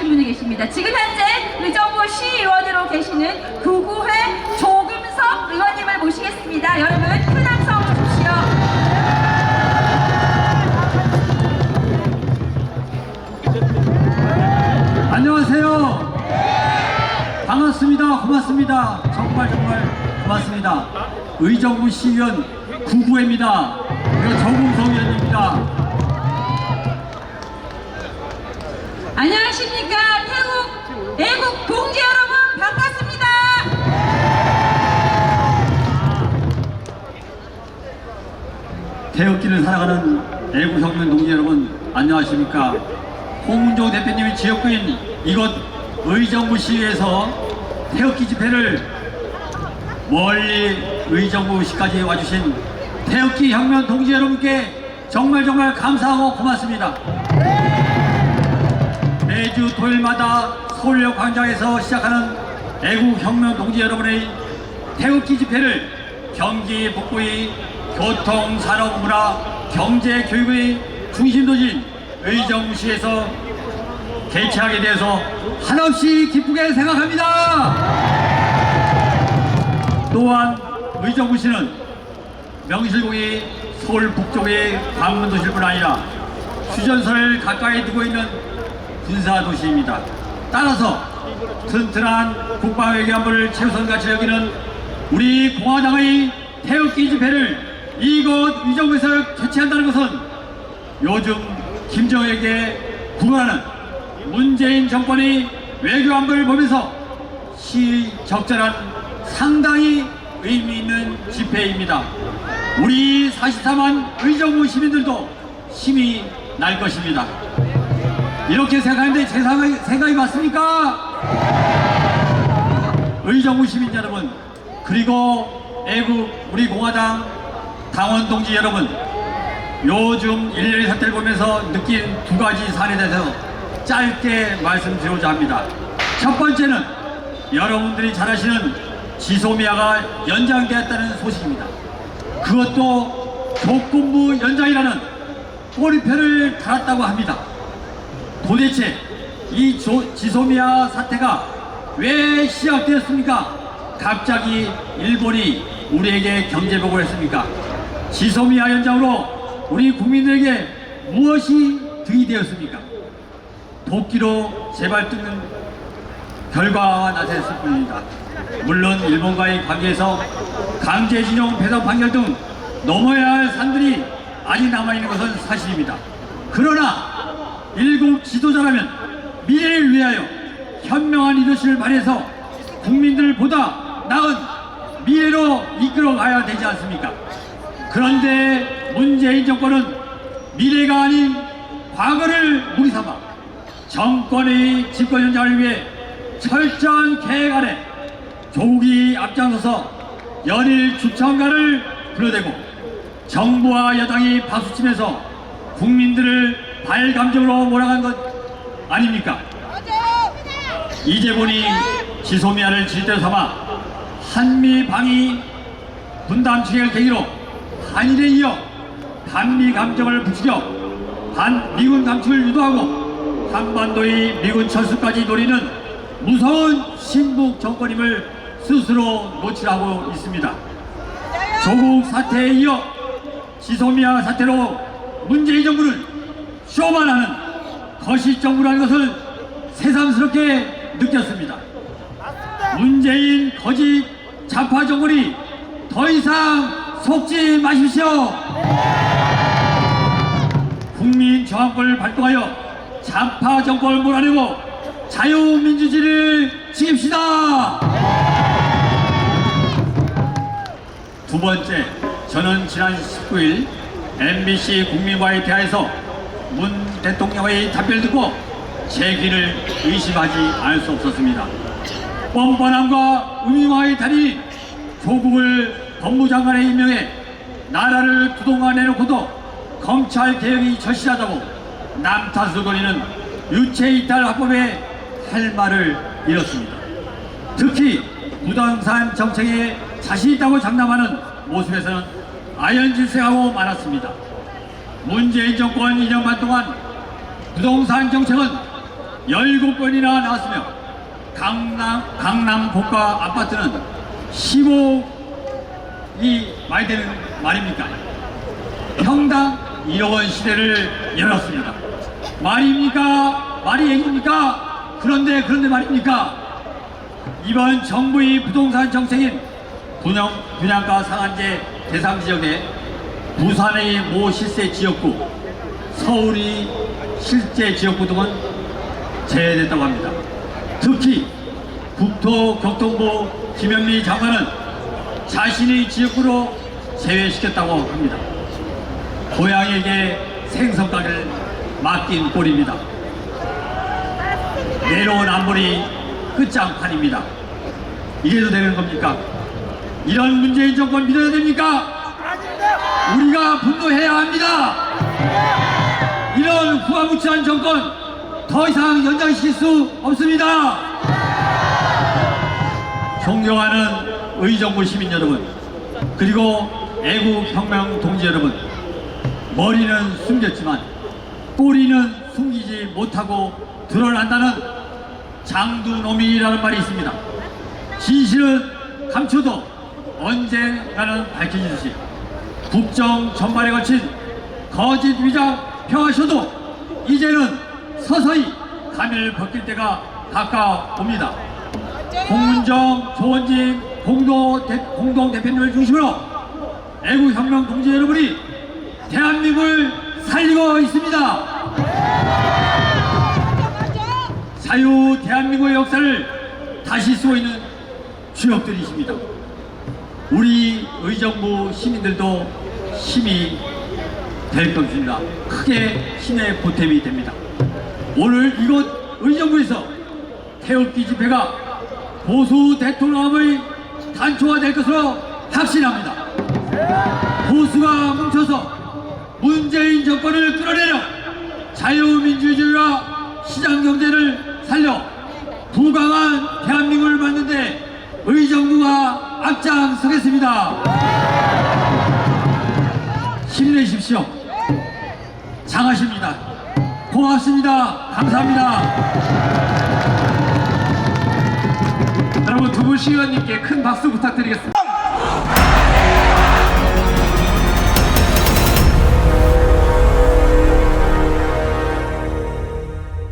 모시겠습니다. 지금 현재 의정부 시의원으로 계시는 구구회 조금석 의원님을 모시겠습니다. 여러분 큰 함성 주십시오. 안녕하세요. 반갑습니다. 고맙습니다. 정말 정말 고맙습니다. 의정부 시의원 구구회입니다. 그리고 정웅성 의원입니다. 안녕하십니까? 태국 애국 동지 여러분 반갑습니다. 태극기를 살아가는 애국 혁명 동지 여러분 안녕하십니까? 홍문종 대표님이 지역구인 이곳 의정부 시에서 태극기 집회를 멀리 의정부 시까지 와주신 태극기 혁명 동지 여러분께 정말 정말 감사하고 고맙습니다 매주 토요일마다 서울역 광장에서 시작하는 애국혁명 동지 여러분의 태극기 집회를 경기 북부의 교통, 산업, 문화, 경제, 교육의 중심도진 의정부시에서 개최하게 되어서 한없이 기쁘게 생각합니다. 또한 의정부시는 명실공히 서울 북쪽의 관문 도시일 뿐 아니라 휴전선을 가까이 두고 있는 군사 도시입니다. 따라서 튼튼한 국방외교안보를 최우선같이 여기는 우리 공화당의 태극기 집회를 이곳 의정부에서 개최한다는 것은 요즘 김정에게 구걸하는 문재인 정권의 외교안보를 보면서 시적절한 상당히 의미 있는 집회입니다. 우리 44만 의정부 시민들도 힘이 날 것입니다. 이렇게 생각하는데 제 생각이, 생각이 맞습니까? 의정부 시민 여러분 그리고 애국 우리 공화당 당원 동지 여러분 요즘 일련의 사태를 보면서 느낀 두 가지 사안에 대해서 짧게 말씀드리고자 합니다. 첫 번째는 여러분들이 잘 아시는 지소미아가 연장되었다는 소식입니다. 그것도 조건부 연장이라는 꼬리표를 달았다고 합니다. 도대체 이 조- 지소미아 사태가 왜 시작되었습니까? 갑자기 일본이 우리에게 경제복을 했습니까? 지소미아 연장으로 우리 국민들에게 무엇이 득이 되었습니까? 도끼로 제발 뜯는 결과가 나타났을 뿐입니다. 물론 일본과의 관계에서 강제징용 배상 판결 등 넘어야 할 산들이 아직 남아있는 것은 사실입니다. 그러나 일국 지도자라면 미래를 위하여 현명한 리더십을 발휘해서 국민들보다 나은 미래로 이끌어가야 되지 않습니까? 그런데 문재인 정권은 미래가 아닌 과거를 무리삼아 정권의 집권 연장을 위해 철저한 계획 아래 조기 앞장서서 연일 주청가를 불러대고 정부와 여당이 박수치면서 국민들을 발 감정으로 몰아간 것 아닙니까? 보니 지소미아를 질대로 삼아 한미 방위 분담 추진을 계기로 한일에 이어 반미 감정을 부추겨 반 미군 감축을 유도하고 한반도의 미군 철수까지 노리는 무서운 신북 정권임을 스스로 노출하고 있습니다. 조국 사태에 이어 지소미아 사태로 문재인 정부는 쇼만 하는 거시 정부라는 것을 새삼스럽게 느꼈습니다. 문재인 거짓 좌파 정권이 더 이상 속지 마십시오. 국민 저항권을 발동하여 좌파 정권을 몰아내고 자유민주주의를 지킵시다. 두 번째, 저는 지난 19일 MBC 국민과의 대화에서 문 대통령의 답변을 듣고 제 귀를 의심하지 않을 수 없었습니다. 뻔뻔함과 의미와의 달인 조국을 법무장관에 임명해 나라를 두동강 내놓고도 검찰 개혁이 절실하다고 남탓을 거리는 유체이탈 합법에 할 말을 잃었습니다. 특히 부동산 정책에 자신 있다고 장담하는 모습에서는 아연질색하고 말았습니다. 문재인 정권 2년 반 동안 부동산 정책은 17건이나 나왔으며 강남, 강남 고가 아파트는 15이 많이 되는 말입니까? 평당 1억 원 시대를 열었습니다. 말입니까? 말이 얘기입니까? 그런데 그런데 말입니까? 이번 정부의 부동산 정책인 분양, 분양가 상한제 대상 지역에 부산의 모 실세 지역구, 서울이 실제 지역구 등은 제외됐다고 합니다. 특히 국토교통부 김현미 장관은 자신의 지역구로 제외시켰다고 합니다. 고향에게 생선가를 맡긴 꼴입니다. 안보리 끝장판입니다. 이래도 되는 겁니까? 이런 문재인 정권 믿어야 됩니까? 우리가 분노해야 합니다. 이런 후화무치한 정권 더 이상 연장시킬 수 없습니다. 존경하는 의정부 시민 여러분, 그리고 애국 혁명 동지 여러분, 머리는 숨겼지만 꼬리는 숨기지 못하고 드러난다는 장두놈이라는 말이 있습니다. 진실은 감춰도 언젠가는 밝혀지듯이 국정 전반에 걸친 거짓 위장 펴하셔도 이제는 서서히 가면을 벗길 때가 가까옵니다. 공문정, 조원진 공동, 대, 공동 대표님을 중심으로 애국혁명 동지 여러분이 대한민국을 살리고 있습니다. 자유 대한민국의 역사를 다시 쓰고 있는 주역들이십니다. 우리 의정부 시민들도 힘이 될 것입니다. 크게 힘의 보탬이 됩니다. 오늘 이곳 의정부에서 태극기 집회가 보수 대통령의 단초가 될 것으로 확신합니다. 보수가 뭉쳐서 문재인 정권을 끌어내려 자유민주주의와 힘내십시오. 장하십니다. 고맙습니다. 감사합니다. 여러분 두분 시의원님께 큰 박수 부탁드리겠습니다.